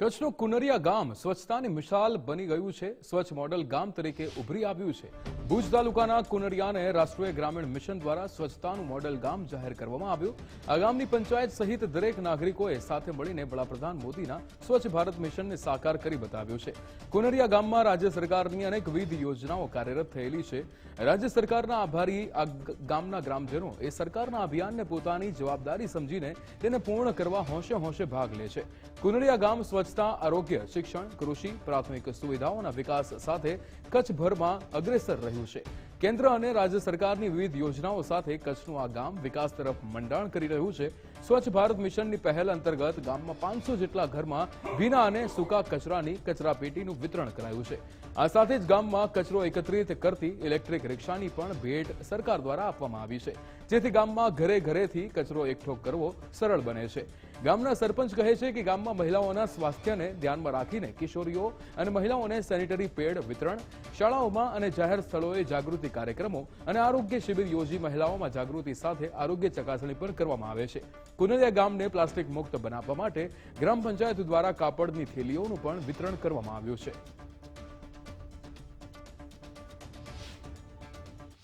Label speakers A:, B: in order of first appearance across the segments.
A: કચ્છનું કુનરિયા ગામ સ્વચ્છતાની મિસાલ બની ગયું છે. સ્વચ્છ મોડલ ગામ તરીકે ઉભરી આવ્યું છે. ભુજ તાલુકાના કુનરિયાને રાષ્ટ્રીય ગ્રામીણ મિશન દ્વારા સ્વચ્છતાનું મોડલ ગામ જાહેર કરવામાં આવ્યું. આ ગામની પંચાયત સહિત દરેક નાગરિકોએ સાથે મળીને વડાપ્રધાન મોદીના સ્વચ્છ ભારત મિશનને સાકાર કરી બતાવ્યું છે. કુનરિયા ગામમાં રાજ્ય સરકારની અનેકવિધ યોજનાઓ કાર્યરત થયેલી છે. રાજ્ય સરકારના આભારી આ ગામના ગ્રામજનો એ સરકારના અભિયાનને પોતાની જવાબદારી સમજીને તેને પૂર્ણ કરવા હોંશે હોંશે ભાગ લે છે. કુનરિયા ગામ સ્વચ્છતા આરોગ્ય શિક્ષણ કૃષિ પ્રાથમિક સુવિધાઓના વિકાસ સાથે કચ્છભરમાં અગ્રેસર રહ્યું છે. કેન્દ્ર અને રાજ્ય સરકારની વિવિધ યોજનાઓ સાથે કચ્છનું આ ગામ વિકાસ તરફ મંડાણ કરી રહ્યું છે. સ્વચ્છ ભારત મિશનની પહેલ અંતર્ગત ગામમાં પાંચસો જેટલા ઘરમાં ભીના અને સૂકા કચરાની કચરાપેટીનું વિતરણ કરાયું છે. આ સાથે જ ગામમાં કચરો એકત્રિત કરતી ઇલેક્ટ્રિક રિક્ષાની પણ ભેટ સરકાર દ્વારા આપવામાં આવી છે. જેથી ગામમાં ઘરે ઘરેથી કચરો એકઠો કરવો સરળ બને છે. ગામના સરપંચ કહે છે કે ગામમાં મહિલાઓના સ્વાસ્થ્યને ધ્યાનમાં રાખીને કિશોરીઓ અને મહિલાઓને સેનિટરી પેડ વિતરણ, શાળાઓમાં અને જાહેર સ્થળોએ જાગૃતિ કાર્યક્રમો અને આરોગ્ય શિબિર યોજી મહિલાઓમાં જાગૃતિ સાથે આરોગ્ય ચકાસણી પણ કરવામાં આવે છે. કુનરિયા ગામને પ્લાસ્ટિક મુક્ત બનાવવા માટે ગ્રામ પંચાયત દ્વારા કાપડની થેલીઓનું પણ વિતરણ કરવામાં આવ્યું છે.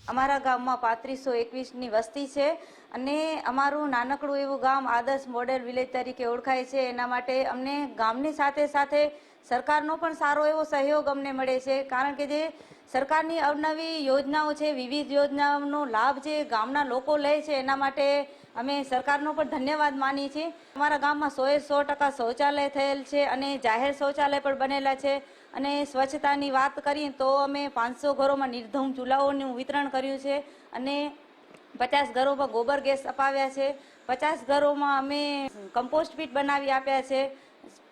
B: અમારા ગામમાં પાંત્રીસો એકવીસની વસ્તી છે અને અમારું નાનકડું એવું ગામ આદર્શ મોડેલ વિલેજ તરીકે ઓળખાય છે. એના માટે અમને ગામની સાથે સાથે સરકારનો પણ સારો એવો સહયોગ અમને મળે છે. કારણ કે જે સરકારની અવનવી યોજનાઓ છે, વિવિધ યોજનાઓનો લાભ જે ગામના લોકો લે છે, એના માટે અમે સરકારનો પણ ધન્યવાદ માનીએ છીએ. અમારા ગામમાં સોએ સો ટકા શૌચાલય થયેલ છે અને જાહેર શૌચાલય પણ બનેલા છે. અને સ્વચ્છતાની વાત કરીએ તો અમે પાંચસો ઘરોમાં નિર્ધમ ચૂલાઓનું વિતરણ કર્યું છે અને પચાસ ઘરોમાં ગોબર ગેસ અપાવ્યા છે. પચાસ ઘરોમાં અમે કમ્પોસ્ટ પીટ બનાવી આપ્યા છે.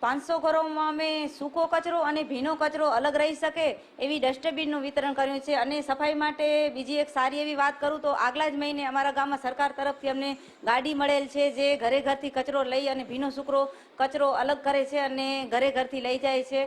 B: પાંચસો ઘરોમાં અમે સૂકો કચરો અને ભીનો કચરો અલગ રહી શકે એવી ડસ્ટબિનનું વિતરણ કર્યું છે અને સફાઈ માટે બીજી એક સારી એવી વાત કરું તો આગલા જ મહિને અમારા ગામમાં સરકાર તરફથી અમને ગાડી મળેલ છે જે ઘરે ઘરથી કચરો લઈ અને ભીનો સૂકરો કચરો અલગ કરે છે અને ઘરે ઘરથી લઈ જાય છે.